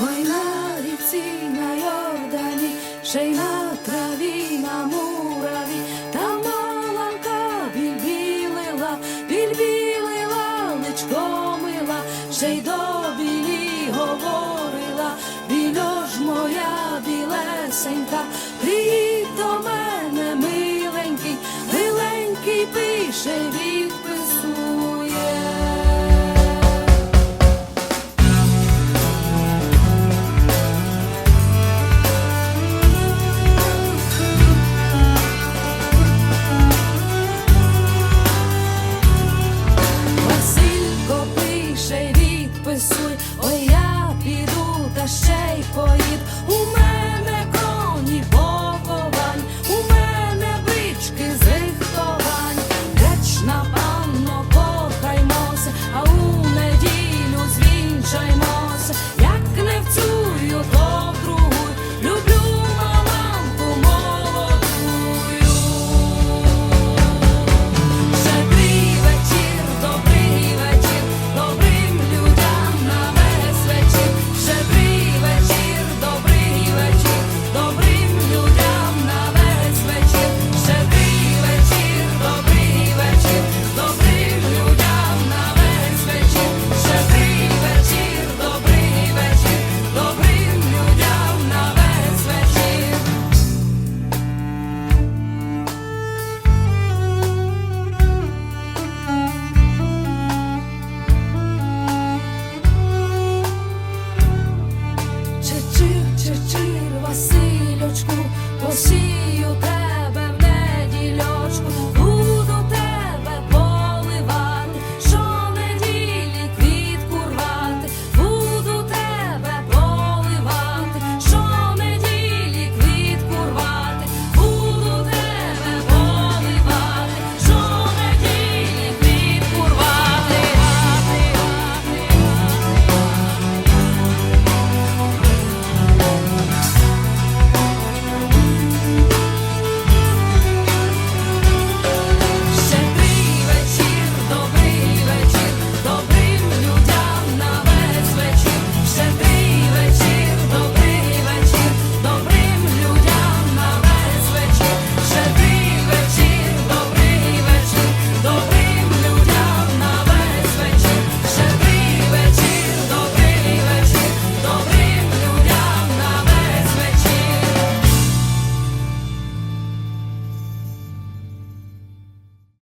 Ой на рівці, на Йордані, ще й на траві, на мураві, там маланка більбілила, більбілила, личко мила, ще й до білі говорила, більо ж моя білесенька, приїдь до мене, миленький, миленький пише від. поїд.